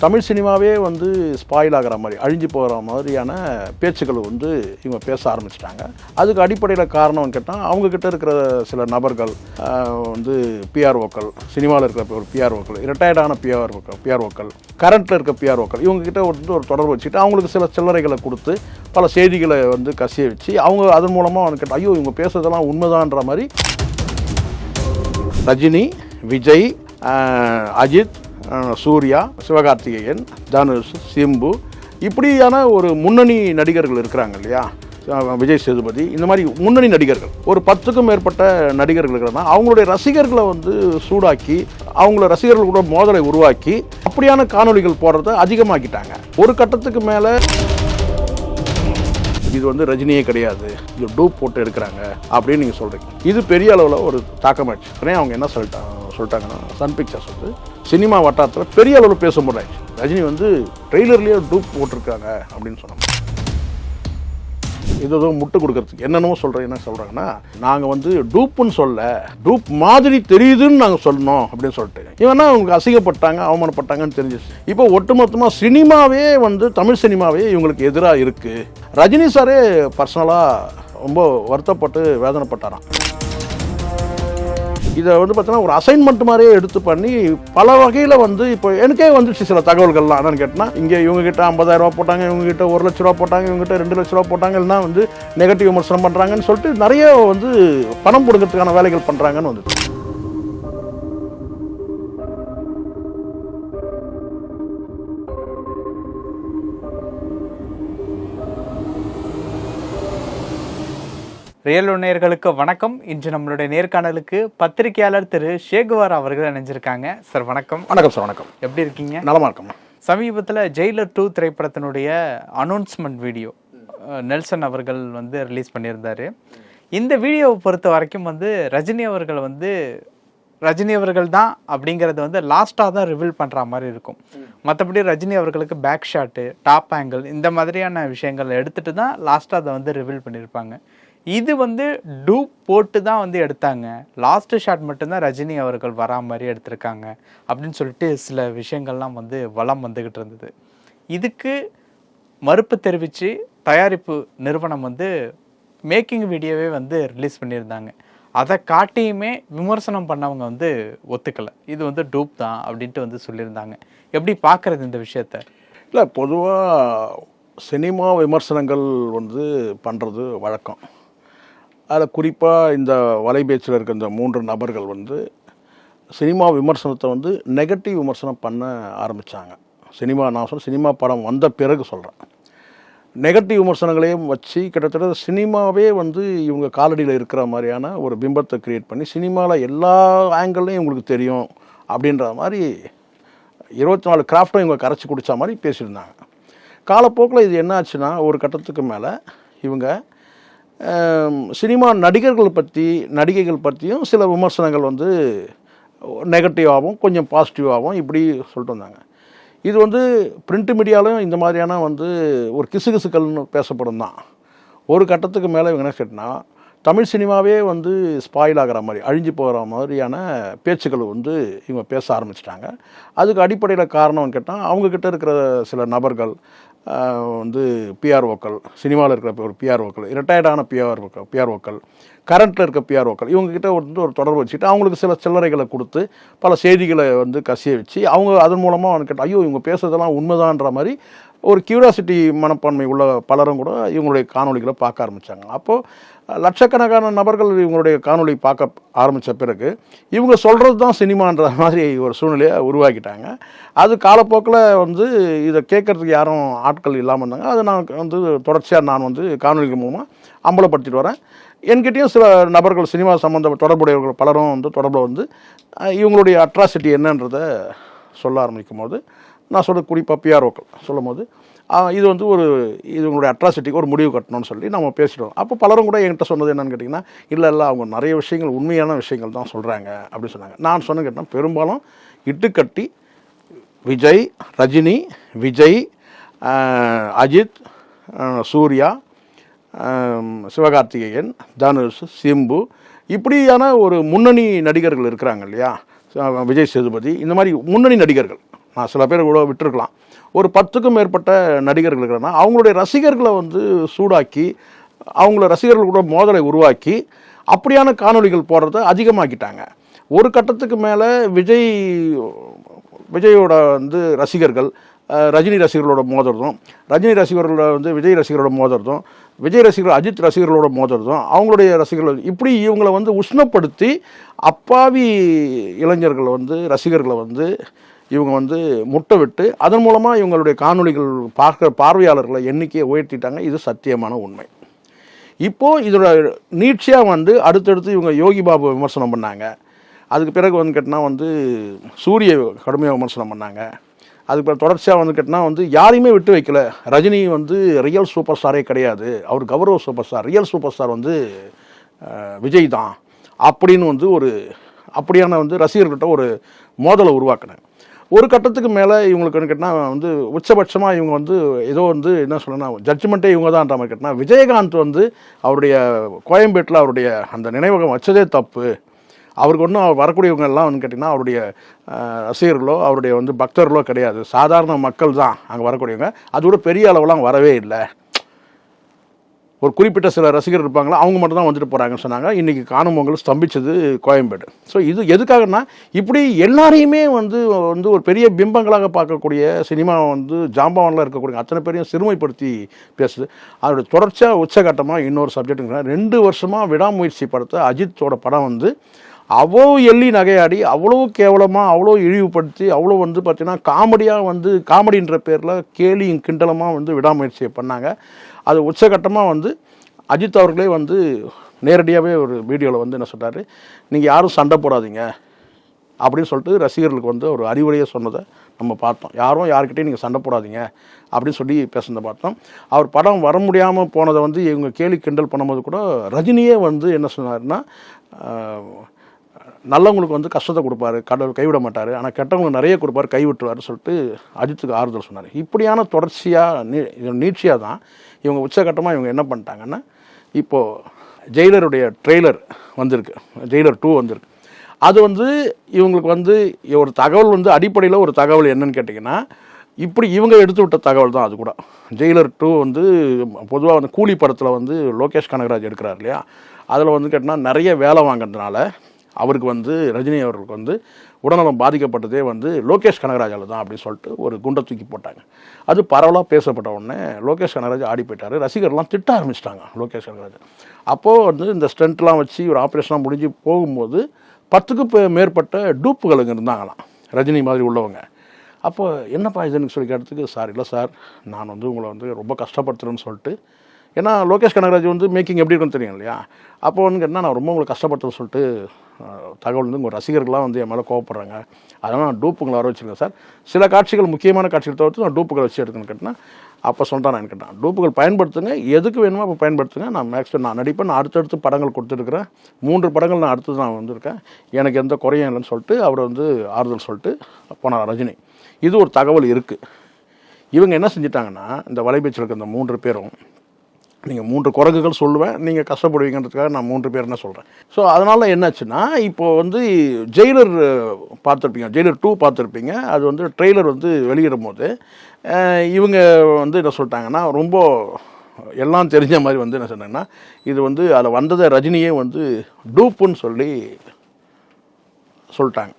தமிழ் சினிமாவே வந்து ஸ்பாயில் ஆகிற மாதிரி அழிஞ்சு போகிற மாதிரியான பேச்சுக்கள் வந்து இவங்க பேச ஆரம்பிச்சிட்டாங்க. அதுக்கு அடிப்படையில் காரணம்னு கேட்டால் அவங்கக்கிட்ட இருக்கிற சில நபர்கள் வந்து பிஆர்ஓக்கள் சினிமாவில் இருக்கிற ஒரு பிஆர்ஓக்கள் ரிட்டையர்டான பிஆர்ஓக்கள் பிஆர்ஓக்கள் கரண்ட்டில் இருக்க பிஆர்ஓக்கள் இவங்ககிட்ட வந்து ஒரு தொடர்பு வச்சுக்கிட்டு அவங்களுக்கு சில சில்லறைகளை கொடுத்து பல செய்திகளை வந்து கசிய வச்சு அவங்க அதன் மூலமாக அவங்க கேட்டால் ஐயோ இவங்க பேசுறதெல்லாம் உண்மைதான்ற மாதிரி. ரஜினி விஜய் அஜித் சூர்யா சிவகார்த்திகேயன் தனுஷ் சிம்பு இப்படியான ஒரு முன்னணி நடிகர்கள் இருக்கிறாங்க இல்லையா? விஜய் சேதுபதி இந்த மாதிரி முன்னணி நடிகர்கள். ஒரு பத்துக்கும் மேற்பட்ட நடிகர்கள் இருக்கிறதா அவங்களுடைய ரசிகர்களை வந்து சூடாக்கி அவங்கள ரசிகர்கள் கூட மோதலை உருவாக்கி அப்படியான காணொளிகள் போடுறத அதிகமாக்கிட்டாங்க. ஒரு கட்டத்துக்கு மேலே இது வந்து ரஜினியே கிடையாது. இது டூப் போட்டு எடுக்கிறாங்க அப்படின்னு நீங்கள் சொல்கிறீங்க இது பெரிய அளவில் ஒரு தாக்கமாச்சு உடனே அவங்க என்ன சொல்லிட்டாங்க? சொல்லிட்டாங்கன்னா சன் பிக்சர்ஸ் வந்து சினிமா வட்டாரத்தில் பெரிய அளவில் பேச முடியாச்சு ரஜினி வந்து ட்ரெய்லர்லேயே டூப் போட்டிருக்காங்க அப்படின்னு சொன்னாங்க. இது ஏதோ முட்டு கொடுக்கறதுக்கு. என்னென்னமோ சொல்கிறேன் என்ன சொல்கிறாங்கன்னா நாங்கள் வந்து டூப்புன்னு சொல்ல டூப் மாதிரி தெரியுதுன்னு நாங்கள் சொல்லணும் அப்படின்னு சொல்லிட்டு. இவனா அவங்க அசிங்கப்பட்டாங்க அவமானப்பட்டாங்கன்னு தெரிஞ்சிச்சு இப்போ ஒட்டுமொத்தமாக சினிமாவே வந்து தமிழ் சினிமாவே இவங்களுக்கு எதிராக இருக்குது ரஜினி சாரே பர்சனலாக ரொம்ப வருத்தப்பட்டு வேதனைப்பட்டாராம். இதை வந்து பார்த்தீங்கன்னா ஒரு அசைன்மெண்ட் மாதிரியே எடுத்து பண்ணி பல வகையில் வந்து இப்போ எனக்கே வந்துச்சு சில தகவல்கள்லாம். என்னன்னு கேட்டால் இங்கே இவங்ககிட்ட கிட்ட 50000 ரூபா போட்டாங்க இவங்ககிட்ட ஒரு லட்ச ரூபா போட்டாங்க இவங்ககிட்ட ரெண்டு லட்ச ரூபா போட்டாங்க இல்லைனா வந்து நெகட்டிவ் விமர்சனம் பண்ணுறாங்கன்னு சொல்லிட்டு நிறைய வந்து பணம் கொடுக்கறதுக்கான வேலைகள் பண்ணுறாங்கன்னு வந்து ரியல் நேயர்களுக்கு வணக்கம். இன்று நம்மளுடைய நேர்காணலுக்கு பத்திரிகையாளர் திரு ஷேகுவார் அவர்கள் இணைஞ்சிருக்காங்க. சார் வணக்கம். வணக்கம் சார் வணக்கம். எப்படி இருக்கீங்க? நலமா இருக்கோம். சமீபத்தில் ஜெயிலர் டூ திரைப்படத்தினுடைய அனௌன்ஸ்மெண்ட் வீடியோ நெல்சன் அவர்கள் வந்து ரிலீஸ் பண்ணியிருந்தாரு. இந்த வீடியோவை பொறுத்த வரைக்கும் வந்து ரஜினி அவர்கள் வந்து ரஜினி அவர்கள் தான் அப்படிங்கிறது வந்து லாஸ்ட்டாக தான் ரிவீல் பண்ணுற மாதிரி இருக்கும். மற்றபடி ரஜினி அவர்களுக்கு பேக் ஷாட்டு டாப் ஆங்கிள் இந்த மாதிரியான விஷயங்கள் எடுத்துட்டு தான் லாஸ்ட்டாக அதை வந்து ரிவீல் பண்ணியிருப்பாங்க. இது வந்து டூப் போட்டு தான் வந்து எடுத்தாங்க. லாஸ்ட் ஷாட் மட்டும்தான் ரஜினி அவர்கள் வரா மாதிரி எடுத்திருக்காங்க அப்படின்னு சொல்லிட்டு சில விஷயங்கள்லாம் வந்து வளம் வந்துக்கிட்டு இருந்தது. இதுக்கு மறுப்பு தெரிவித்து தயாரிப்பு நிறுவனம் வந்து மேக்கிங் வீடியோவே வந்து ரிலீஸ் பண்ணியிருந்தாங்க. அதை காட்டியுமே விமர்சனம் பண்ணவங்க வந்து ஒத்துக்கலை. இது வந்து டூப் தான் அப்படின்ட்டு வந்து சொல்லியிருந்தாங்க. எப்படி பார்க்குறது இந்த விஷயத்த? இல்லை பொதுவாக சினிமா விமர்சனங்கள் வந்து பண்ணுறது வழக்கம். அதில் குறிப்பாக இந்த வலைபேச்சில் இருக்க இந்த மூன்று நபர்கள் வந்து சினிமா விமர்சனத்தை வந்து நெகட்டிவ் விமர்சனம் பண்ண ஆரம்பித்தாங்க சினிமா நான் சொல்ல சினிமா படம் வந்த பிறகு சொல்கிறேன் நெகட்டிவ் விமர்சனங்களையும் வச்சு கிட்டத்தட்ட சினிமாவே வந்து இவங்க காலடியில் இருக்கிற மாதிரியான ஒரு பிம்பத்தை க்ரியேட் பண்ணி சினிமாவில் எல்லா ஆங்கிள்லையும் இவங்களுக்கு தெரியும் அப்படின்ற மாதிரி இருபத்தி நாலு கிராஃப்டும் இவங்க கரைச்சி குடித்த மாதிரி பேசியிருந்தாங்க. காலப்போக்கில் இது என்ன ஆச்சுன்னா ஒரு கட்டத்துக்கு மேலே இவங்க சினிமா நடிகர்கள் பற்றி நடிகைகள் பற்றியும் சில விமர்சனங்கள் வந்து நெகட்டிவாகவும் கொஞ்சம் பாசிட்டிவாகவும் இப்படி சொல்லிட்டு வந்தாங்க. இது வந்து பிரிண்ட் மீடியாலையும் இந்த மாதிரியான வந்து ஒரு கிசுகிசுக்கள்னு பேசப்படும் தான். ஒரு கட்டத்துக்கு மேலே இவங்க என்ன கேட்டினா தமிழ் சினிமாவே வந்து ஸ்பாயில் ஆகிற மாதிரி அழிஞ்சு போகிற மாதிரியான பேச்சுக்கள் வந்து இவங்க பேச ஆரம்பிச்சிட்டாங்க. அதுக்கு அடிப்படையில் காரணம்னு கேட்டால் அவங்கக்கிட்ட இருக்கிற சில நபர்கள் வந்து பிஆர்ஓக்கள் சினிமாவில் இருக்கிற ஒரு பிஆர்ஓக்கள் ரிட்டையர்டான பிஆர்ஓக்கள் பிஆர்ஓக்கள் கரண்ட்டில் இருக்க பிஆர்ஓக்கள் இவங்ககிட்ட வந்து ஒரு தொடர்பு வச்சுட்டு அவங்களுக்கு சில சில்லறைகளை கொடுத்து பல செய்திகளை வந்து கசிய வச்சு அவங்க அதன் மூலமாக அவனுக்கிட்ட ஐயோ இவங்க பேசுறதெல்லாம் உண்மைதான்ற மாதிரி ஒரு கியூரியாசிட்டி மனப்பான்மை உள்ள பலரும் கூட இவங்களுடைய காணொளிகளை பார்க்க ஆரம்பித்தாங்க அப்போது லட்சக்கணக்கான நபர்கள் இவங்களுடைய காணொலி பார்க்க ஆரம்பித்த பிறகு இவங்க சொல்கிறது தான் சினிமான்ற மாதிரி ஒரு சூழ்நிலையை உருவாக்கிட்டாங்க. அது காலப்போக்கில் வந்து இதை கேட்கறதுக்கு யாரும் ஆட்கள் இல்லாமல் இருந்தாங்க. அதை நான் வந்து தொடர்ச்சியாக நான் வந்து காணொலிகள் மூலமாக அம்பலப்படுத்திட்டு வரேன். என்கிட்டயும் சில நபர்கள் சினிமா சம்மந்த தொடர்புடையவர்கள் பலரும் வந்து தொடர்பில் வந்து இவங்களுடைய அட்ராசிட்டி என்னன்றதை சொல்ல ஆரம்பிக்கும் போது நான் சொல்ல குறிப்பாக பிஆர்ஓக்கள் சொல்லும் போது இது வந்து ஒரு இது அட்ராசிட்டிக்கு ஒரு முடிவு கட்டணும்னு சொல்லி நம்ம பேசிட்டோம். அப்போ பலரும் கூட என்கிட்ட சொன்னது என்னென்னு கேட்டிங்கன்னா இல்லை இல்லை அவங்க நிறைய விஷயங்கள் உண்மையான விஷயங்கள் தான் சொல்கிறாங்க அப்படின்னு சொன்னாங்க. நான் சொன்ன கேட்டால் பெரும்பாலும் இட்டுக்கட்டி விஜய் ரஜினி விஜய் அஜித் சூர்யா சிவகார்த்திகேயன் தனுஷ் சிம்பு இப்படியான ஒரு முன்னணி நடிகர்கள் இருக்கிறாங்க இல்லையா? விஜய் சேதுபதி இந்த மாதிரி முன்னணி நடிகர்கள். நான் சில பேர் கூட விட்டுருக்கலாம். ஒரு பத்துக்கும் மேற்பட்ட நடிகர்கள் இருக்கிறனா அவங்களுடைய ரசிகர்களை வந்து சூடாக்கி அவங்கள ரசிகர்கள் கூட மோதலை உருவாக்கி அப்படியான காணொளிகள் போடுறத அதிகமாக்கிட்டாங்க. ஒரு கட்டத்துக்கு மேலே விஜய் விஜயோட வந்து ரசிகர்கள் ரஜினி ரசிகர்களோட மோதுறதும் ரஜினி ரசிகர்களோட வந்து விஜய் ரசிகர்களோட மோதுறதும் விஜய் ரசிகர்கள் அஜித் ரசிகர்களோட மோதுறதும் அவங்களுடைய ரசிகர்கள் இப்படி இவங்களை வந்து உஷ்ணப்படுத்தி அப்பாவி இளைஞர்களை வந்து ரசிகர்களை வந்து இவங்க வந்து முட்டை விட்டு அதன் மூலமாக இவங்களுடைய காணொலிகள் பார்க்க பார்வையாளர்களை எண்ணிக்கையை உயர்த்திட்டாங்க. இது சத்தியமான உண்மை. இப்போது இதோட நீட்சியாக வந்து அடுத்தடுத்து இவங்க யோகி பாபு விமர்சனம் பண்ணாங்க. அதுக்கு பிறகு வந்து கேட்டால் வந்து சூரிய கடுமையாக விமர்சனம் பண்ணாங்க. அதுக்கு பிறகு தொடர்ச்சியாக வந்து கேட்டினா வந்து யாரையுமே விட்டு வைக்கல. ரஜினி வந்து ரியல் சூப்பர் ஸ்டாரே கிடையாது. அவர் கௌரவ super star. Real super star வந்து விஜய் தான். அப்படின்னு வந்து ஒரு அப்படியான வந்து ரசிகர்கிட்ட ஒரு மோதலை உருவாக்கினேன் ஒரு கட்டத்துக்கு மேலே இவங்களுக்கு வந்து வந்து உச்சபட்சமாக இவங்க வந்து ஏதோ வந்து என்ன சொல்லணும்னா ஜட்ஜ்மெண்ட்டே இவங்க தான்ன்ற மாதிரி கேட்டினா விஜயகாந்த் வந்து அவருடைய கோயம்பேட்டில் அவருடைய அந்த நினைவகம் வச்சதே தப்பு. அவருக்கு ஒன்றும் வரக்கூடியவங்க எல்லாம் வந்து கேட்டிங்கன்னா அவருடைய ரசிகர்களோ அவருடைய வந்து பக்தர்களோ கிடையாது. சாதாரண மக்கள் தான் அங்கே வரக்கூடியவங்க. அது கூட பெரிய அளவுலாம் வரவே இல்லை. ஒரு குறிப்பிட்ட சில ரசிகர் இருப்பாங்களா அவங்க மட்டும் தான் வந்துட்டு போகிறாங்கன்னு சொன்னாங்க. இன்றைக்கி காணும் பொங்கல் ஸ்தம்பிச்சது கோயம்பேடு. ஸோ இது எதுக்காகன்னா இப்படி எல்லாரையுமே வந்து வந்து ஒரு பெரிய பிம்பங்களாக பார்க்கக்கூடிய சினிமா வந்து ஜாம்பவானில் இருக்கக்கூடிய அத்தனை பேரையும் சிறுமைப்படுத்தி பேசுது. அதோட தொடர்ச்சியாக உச்சகட்டமாக இன்னொரு சப்ஜெக்ட்டுங்க ரெண்டு வருஷமாக விடாமுயற்சி படத்தை அஜித்தோட படம் வந்து அவ்வளோ எள்ளி நகையாடி அவ்வளோ கேவலமாக அவ்வளோ இழிவுபடுத்தி அவ்வளோ வந்து பார்த்திங்கன்னா காமெடியாக வந்து காமெடின்ற பேரில் கேலியும் கிண்டலமாக வந்து விடாமுயற்சியை பண்ணாங்க. அது உச்சகட்டமாக வந்து அஜித் அவர்களே வந்து நேரடியாகவே ஒரு வீடியோவில் வந்து என்ன சொல்கிறாரு நீங்கள் யாரும் சண்டை போடாதீங்க. அப்படின்னு சொல்லிட்டு ரசிகர்களுக்கு வந்து ஒரு அறிவுரையை சொன்னதை நம்ம பார்த்தோம். யாரும் யார்கிட்டையும் நீங்கள் சண்டை போடாதீங்க அப்படின்னு சொல்லி பேசுனதை பார்த்தோம். அவர் படம் வர முடியாமல் போனதை வந்து இவங்க கேலி கிண்டல் பண்ணும்போது கூட ரஜினியே வந்து என்ன சொன்னார்னா நல்லவங்களுக்கு வந்து கஷ்டத்தை கொடுப்பாரு கடவுள் கைவிட மாட்டார் ஆனால் கெட்டவங்களுக்கு நிறைய கொடுப்பாரு கைவிட்டுருவாருன்னு சொல்லிட்டு அஜித்துக்கு ஆறுதல் சொன்னார். இப்படியான தொடர்ச்சியாக நீ நீட்சியாக தான் இவங்க உச்சகட்டமாக இவங்க என்ன பண்ணிட்டாங்கன்னா இப்போது ஜெயிலருடைய ட்ரெய்லர் வந்திருக்கு ஜெயிலர் டூ வந்திருக்கு. அது வந்து இவங்களுக்கு வந்து ஒரு தகவல் வந்து அடிப்படையில் ஒரு தகவல் என்னன்னு கேட்டிங்கன்னா இப்படி இவங்க எடுத்து விட்ட தகவல் தான் அது கூட. ஜெயிலர் டூ வந்து பொதுவாக வந்து கூலி படத்தில் வந்து லோகேஷ் கனகராஜ் எடுக்கிறார் இல்லையா? அதில் வந்து கேட்டால் நிறைய வேலை வாங்குறதுனால அவருக்கு வந்து ரஜினி அவர்களுக்கு வந்து உடல்நலம் பாதிக்கப்பட்டதே வந்து லோகேஷ் கனகராஜால் தான் அப்படின்னு சொல்லிட்டு ஒரு குண்டை தூக்கி போட்டாங்க. அது பரவலாக பேசப்பட்ட உடனே லோகேஷ் கனகராஜ் ஆடி போயிட்டார். ரசிகர்லாம் திட்ட ஆரம்பிச்சிட்டாங்க லோகேஷ் கனகராஜ். அப்போது வந்து இந்த ஸ்டண்ட்லாம் வச்சு ஒரு ஆப்ரேஷன்லாம் முடிஞ்சு போகும்போது பத்துக்கு பே- மேற்பட்ட டூப்புகள் இங்கே இருந்தாங்களாம். ரஜினி மாதிரி உள்ளவங்க. அப்போ என்னப்பா இதுன்னு சொல்லி கேட்டதுக்கு சார் இல்லை சார் நான் வந்து உங்களை வந்து ரொம்ப கஷ்டப்படுத்துகிறேன்னு சொல்லிட்டு ஏன்னா லோகேஷ் கனகராஜ் வந்து மேக்கிங் எப்படி இருக்குன்னு தெரியும் இல்லையா? அப்போ வந்து கேட்டால் நான் ரொம்ப உங்களை கஷ்டப்படுத்துன்னு சொல்லிட்டு தகவல் வந்து உங்கள் ரசிகர்கள்லாம் வந்து என் மேலே கோவப்படுறாங்க. அதனால் நான் டூப்புங்களை வர வச்சுருக்கேன் சார். சில காட்சிகள் முக்கியமான காட்சிகள் தவிர்த்து நான் டூப்புகளை வச்சு எடுக்கணும்னு கேட்டேன் அப்போ சொல்லிட்டேன் நான் கேட்டேன் டூப்புகள் பயன்படுத்துங்க. எதுக்கு வேணுமோ அப்போ பயன்படுத்துங்க. நான் மேக்ஸிமம் நான் நடிப்பேன். நான் அடுத்தடுத்து படங்கள் கொடுத்துருக்குறேன். மூன்று படங்கள் நான் அடுத்தது நான் வந்திருக்கேன். எனக்கு எந்த குறையும் இல்லைன்னு சொல்லிட்டு அவர் வந்து ஆறுதல் சொல்லிட்டு போனார் ரஜினி. இது ஒரு தகவல் இருக்குது இவங்க என்ன செஞ்சிட்டாங்கன்னா இந்த வலைபேச்சில் இருக்க இந்த மூன்று பேரும் நீங்கள் மூன்று குரங்குகள் சொல்லுவேன் நீங்கள் கஷ்டப்படுவீங்கன்றதுக்காக நான் மூன்று பேர் என்ன சொல்கிறேன் ஸோ அதனால் என்னாச்சுன்னா இப்போது வந்து ஜெயிலர் பார்த்துருப்பீங்க. ஜெயிலர் டூ பார்த்துருப்பீங்க. அது வந்து ட்ரெய்லர் வந்து வெளியிடும் போது இவங்க வந்து என்ன சொல்லிட்டாங்கன்னா ரொம்ப எல்லாம் தெரிஞ்ச மாதிரி வந்து என்ன சொன்னாங்கன்னா இது வந்து அதில் வந்ததை ரஜினியே வந்து டூப்புன்னு சொல்லி சொல்லிட்டாங்க.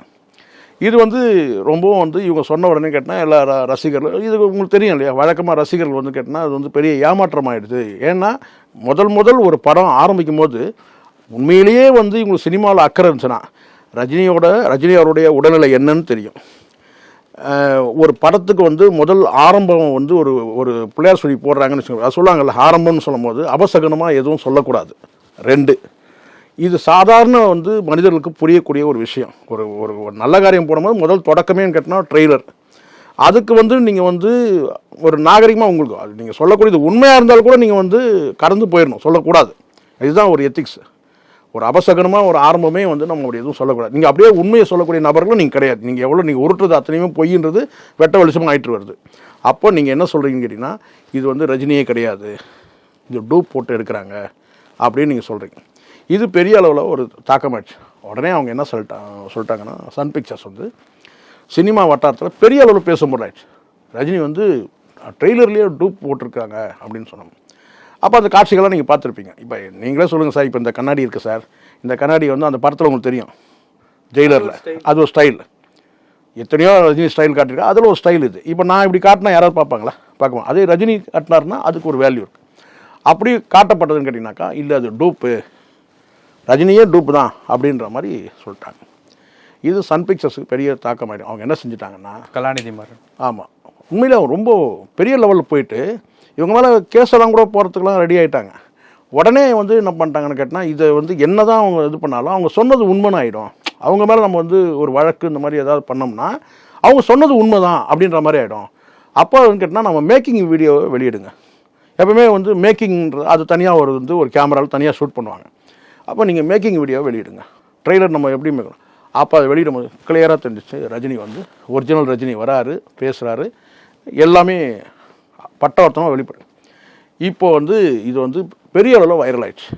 இது வந்து ரொம்பவும் வந்து இவங்க சொன்ன உடனே கேட்டால் எல்லா ர- ரசிகர்கள் இது உங்களுக்கு தெரியும் இல்லையா? வழக்கமாக ரசிகர்கள் வந்து கேட்டால் அது வந்து பெரிய ஏமாற்றம் ஆகிடுது ஏன்னா முதல் முதல் ஒரு படம் ஆரம்பிக்கும் போது உண்மையிலேயே வந்து இவங்களுக்கு சினிமாவில் அக்கறை இருந்துச்சுன்னா ரஜினியோட ரஜினி அவருடைய உடல்நிலை என்னன்னு தெரியும். ஒரு படத்துக்கு வந்து முதல் ஆரம்பம் வந்து ஒரு ஒரு பிள்ளையார் சொல்லி போடுறாங்கன்னு வச்சுக்கோங்க. சொல்லுவாங்கல்ல ஆரம்பம்னு சொல்லும்போது அபசகனமாக எதுவும் சொல்லக்கூடாது. ரெண்டு இது சாதாரண வந்து மனிதர்களுக்கு புரியக்கூடிய ஒரு விஷயம். ஒரு ஒரு ஒரு நல்ல காரியம் போடும்போது முதல் தொடக்கமே கேட்டால் ட்ரெய்லர். அதுக்கு வந்து நீங்கள் வந்து ஒரு நாகரிகமாக உங்களுக்கு அது நீங்கள் சொல்லக்கூடியது உண்மையாக இருந்தாலும் கூட நீங்கள் வந்து கடந்து போயிடணும் சொல்லக்கூடாது. இதுதான் ஒரு எத்திக்ஸ் ஒரு அபசகனமாக ஒரு ஆரம்பமே வந்து நம்ம அப்படி எதுவும் சொல்லக்கூடாது. நீங்கள் அப்படியே உண்மையை சொல்லக்கூடிய நபர்களும் நீங்கள் கிடையாது. நீங்கள் எவ்வளோ நீங்கள் உருட்டுறது அத்தனையுமே பொய்ன்றது வெட்ட வெளிச்சமாக ஆயிட்டு வருது. அப்போ நீங்கள் என்ன சொல்கிறீங்கன்னு கேட்டிங்கன்னா இது வந்து ரஜினியே கிடையாது. இது டூப் போட்டு எடுக்கிறாங்க அப்படின்னு நீங்கள் சொல்கிறீங்க இது பெரிய அளவில் ஒரு தாக்கமாச்சு உடனே அவங்க என்ன சொல்லிட்டாங்க சொல்லிட்டாங்கன்னா சன் பிக்சர்ஸ் வந்து சினிமா வட்டாரத்தில் பெரிய அளவில் பேச முடியாச்சு ரஜினி வந்து ட்ரெய்லர்லேயே டூப் போட்டிருக்காங்க அப்படின்னு சொன்னாங்க அப்போ அந்த காட்சிகள்லாம் நீங்கள் பார்த்துருப்பீங்க. இப்போ நீங்களே சொல்லுங்கள் சார் இப்போ இந்த கண்ணாடி இருக்குது சார். இந்த கண்ணாடி வந்து அந்த படத்தில் உங்களுக்கு தெரியும். ஜெயிலரில். அது ஒரு ஸ்டைல் எத்தனையோ ரஜினி ஸ்டைல் காட்டியிருக்கா. அதில் ஒரு ஸ்டைல் இது. இப்போ நான் இப்படி காட்டினா யாராவது பார்ப்பாங்களா? பார்க்க அதே ரஜினி காட்டினாருன்னா அதுக்கு ஒரு வேல்யூ இருக்குது அப்படி காட்டப்பட்டதுன்னு கேட்டிங்கனாக்கா இல்லை அது டூப்பு. ரஜினியே டூப்பு தான் அப்படின்ற மாதிரி சொல்லிட்டாங்க. இது சன் பிக்சர்ஸுக்கு பெரிய தாக்கமாயிடும். அவங்க என்ன செஞ்சுட்டாங்கன்னா கலாநிதி மாறன். ஆமாம் உண்மையிலே அவங்க ரொம்ப பெரிய லெவலில் போயிட்டு இவங்க மேலே கேஸெல்லாம் கூட போகிறதுக்குலாம் ரெடி ஆகிட்டாங்க உடனே வந்து என்ன பண்ணிட்டாங்கன்னு கேட்டால் இதை வந்து என்ன தான் அவங்க இது பண்ணாலும் அவங்க சொன்னது உண்மைன்னு ஆகிடும் அவங்க மேலே நம்ம வந்து ஒரு வழக்கு இந்த மாதிரி ஏதாவது பண்ணோம்னா அவங்க சொன்னது உண்மை தான் அப்படின்ற மாதிரி ஆகிடும் அப்போ கேட்டால் நம்ம மேக்கிங் வீடியோவை வெளியிடுங்க. எப்பவுமே வந்து மேக்கிங்ன்றது அது தனியாக ஒரு வந்து ஒரு கேமராவில் தனியாக ஷூட் பண்ணுவாங்க. அப்போ நீங்கள் மேக்கிங் வீடியோ வெளியிடுங்க. ட்ரெய்லர் நம்ம எப்படி மேக்கணும் அப்போ அதை வெளியிடும் போது கிளியராக தெரிஞ்சிச்சு. ரஜினி வந்து ஒரிஜினல் ரஜினி வராரு பேசுகிறாரு எல்லாமே பட்டவர்த்தமாக வெளிப்படும். இப்போ வந்து இது வந்து பெரிய அளவில் வைரல் ஆயிடுச்சு.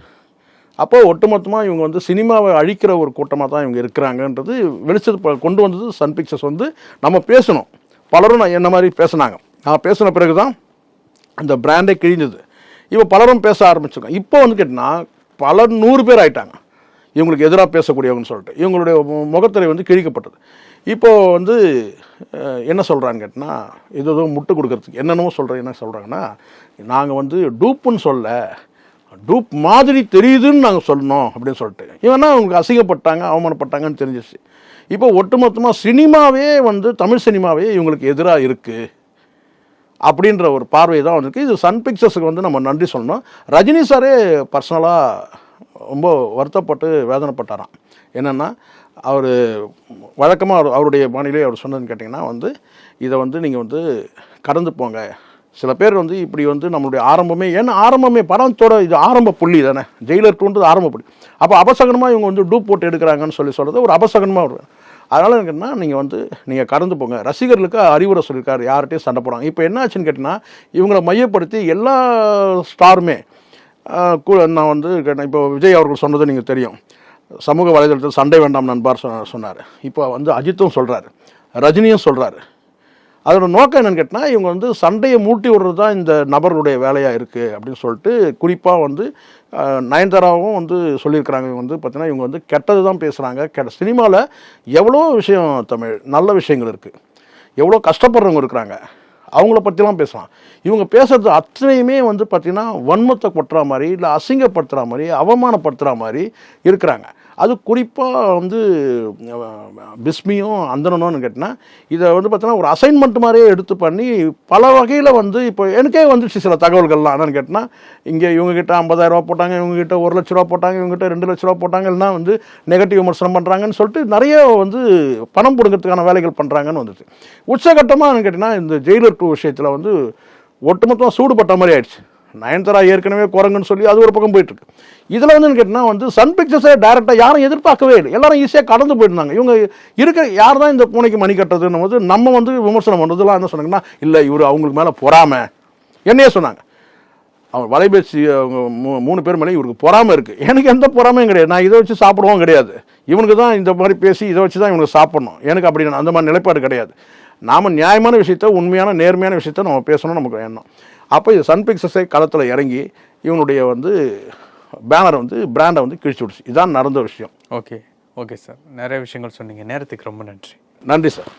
அப்போ ஒட்டுமொத்தமாக இவங்க வந்து சினிமாவை அழிக்கிற ஒரு கூட்டமாக தான் இவங்க இருக்கிறாங்கன்றது வெளிச்சத்து கொண்டு வந்தது சன் பிக்சர்ஸ் வந்து நம்ம பேசணும். பலரும் நான் என்ன மாதிரி பேசினாங்க? நான் பேசின பிறகு தான் அந்த பிராண்டே கிழிஞ்சது. இப்போ பலரும் பேச ஆரம்பிச்சிருக்காங்க. இப்போ வந்து கேட்டிங்கன்னா பல நூறு பேர் ஆயிட்டாங்க. இவங்களுக்கு எதிராக பேசக்கூடியவங்கன்னு சொல்லிட்டு. இவங்களுடைய மு- முகத்திரை வந்து கிழிக்கப்பட்டது. இப்போது வந்து என்ன சொல்கிறாங்கன்னு கேட்டினா இது எதுவும் முட்டு கொடுக்கறதுக்கு என்னென்னமோ சொல்கிறேன் என்ன சொல்கிறாங்கன்னா நாங்கள் வந்து டூப்புன்னு சொல்ல டூப் மாதிரி தெரியுதுன்னு நாங்கள் சொல்லணும் அப்படின்னு சொல்லிட்டு. இவனா அவங்களுக்கு அசிங்கப்பட்டாங்க அவமானப்பட்டாங்கன்னு தெரிஞ்சிச்சு இப்போ ஒட்டுமொத்தமாக சினிமாவே வந்து தமிழ் சினிமாவே இவங்களுக்கு எதிராக இருக்குது அப்படின்ற ஒரு பார்வை தான் வந்திருக்கு. இது சன் பிக்சர்ஸுக்கு வந்து நம்ம நன்றி சொல்லணும். ரஜினி சாரே பர்சனலாக ரொம்ப வருத்தப்பட்டு வேதனைப்பட்டாராம். என்னென்னா அவர் வழக்கமாக அவர் அவருடைய பாணியிலே அவர் சொன்னதுன்னு கேட்டிங்கன்னா வந்து இதை வந்து நீங்கள் வந்து கடந்து போங்க. சில பேர் வந்து இப்படி வந்து நம்மளுடைய ஆரம்பமே ஏன்னா ஆரம்பமே படத்தோட இது ஆரம்ப புள்ளி தானே. ஜெயிலர் டூன்றது ஆரம்ப புள்ளி. அப்போ அபசகனமாக இவங்க வந்து டூப் போட்டு எடுக்கிறாங்கன்னு சொல்லி சொல்கிறது ஒரு அபசகனமாக ஒரு அதனால் என்னன்னா நீங்கள் வந்து நீங்கள் கடந்து போங்க. ரசிகர்களுக்கு அறிவுரை சொல்லியிருக்காரு யார்கிட்டையும் சண்டை போடுறாங்க இப்போ என்ன ஆச்சுன்னு கேட்டிங்கன்னா இவங்களை மையப்படுத்தி எல்லா ஸ்டாருமே நான் வந்து கேட்டேன் இப்போ விஜய் அவர்கள் சொன்னது நீங்கள் தெரியும். சமூக வலைதளத்தில் சண்டை வேண்டாம் நண்பார் சொன்னார். இப்போ வந்து அஜித்தும் சொல்கிறாரு ரஜினியும் சொல்கிறாரு அதோட நோக்கம் என்னென்னு கேட்டால் இவங்க வந்து சண்டையை மூட்டி விடுறது தான் இந்த நபர்களுடைய வேலையாக இருக்குது அப்படின்னு சொல்லிட்டு குறிப்பாக வந்து நயன்தாராவும் வந்து சொல்லியிருக்கிறாங்க. இவங்க வந்து பார்த்தீங்கன்னா இவங்க வந்து கெட்டது தான் பேசுகிறாங்க கெட்ட சினிமாவில் எவ்வளோ விஷயம் தமிழ் நல்ல விஷயங்கள் இருக்குது எவ்வளோ கஷ்டப்படுறவங்க இருக்கிறாங்க. அவங்கள பற்றிலாம் பேசலாம். இவங்க பேசுறது அத்தனையுமே வந்து பார்த்திங்கன்னா வன்மத்தை கொட்டுற மாதிரி இல்லை அசிங்கப்படுத்துகிற மாதிரி அவமானப்படுத்துகிற மாதிரி இருக்கிறாங்க. அது குறிப்பாக வந்து பிஸ்மியும் அந்தனனும்னு கேட்டினா இதை வந்து பார்த்தீங்கன்னா ஒரு அசைன்மெண்ட் மாதிரியே எடுத்து பண்ணி பல வகையில் வந்து இப்போ எனக்கே வந்துச்சு சில தகவல்கள்லாம். என்னன்னு கேட்டினா இங்கே இவங்ககிட்ட ஐம்பதாயிரரூபா போட்டாங்க இவங்ககிட்ட ஒரு லட்ச ரூபா போட்டாங்க இவங்ககிட்ட ரெண்டு லட்ச ரூபா போட்டாங்க இல்லைன்னா வந்து நெகட்டிவ் விமர்சனம் பண்ணுறாங்கன்னு சொல்லிட்டு நிறைய வந்து பணம் கொடுக்கறதுக்கான வேலைகள் பண்ணுறாங்கன்னு வந்துச்சு. உச்சகட்டமாக கேட்டிங்கன்னா இந்த ஜெயிலர் டூ விஷயத்தில் வந்து ஒட்டுமொத்தமாக சூடுபட்ட மாதிரி ஆயிடுச்சு. நயன்தாரா ஏற்கனவே குரங்குன்னு சொல்லி அது ஒரு பக்கம் போயிட்டு இருக்கு இதில் வந்து கேட்டிங்கன்னா வந்து சன் பிக்சர்ஸே டேரெக்டாக யாரும் எதிர்பார்க்கவே இல்லை. எல்லாரும் ஈஸியாக கடந்து போயிருந்தாங்க இவங்க இருக்கிற யார் தான் இந்த பூனைக்கு மணி கட்டுறதுன்னு போது நம்ம வந்து விமர்சனம் பண்ணுறதுலாம் என்ன சொன்னாங்கன்னா இல்லை இவர் அவங்களுக்கு மேலே பொறாமல் என்னையே சொன்னாங்க. அவங்க வலைபேசி அவங்க மூ- மூணு பேர் மேலே இவருக்கு பொறாமல் இருக்குது எனக்கு எந்த பொறாமையும் கிடையாது. நான் இதை வச்சு சாப்பிடுவோம் கிடையாது. இவனுக்கு தான் இந்த மாதிரி பேசி இதை வச்சு தான் இவனுக்கு சாப்பிடணும். எனக்கு அப்படி அந்த மாதிரி நிலைப்பாடு கிடையாது. நாம் நியாயமான விஷயத்த உண்மையான நேர்மையான விஷயத்த நம்ம பேசணும் நமக்கு எண்ணம். அப்போ இது சன் பிக்சர்ஸை களத்தில் இறங்கி இவனுடைய வந்து பேனர் வந்து பிராண்டை வந்து கிழிச்சு விடுச்சு இதான் நடந்த விஷயம். ஓகே ஓகே சார் நிறைய விஷயங்கள் சொன்னீங்க. நேரத்துக்கு ரொம்ப நன்றி. நன்றி சார்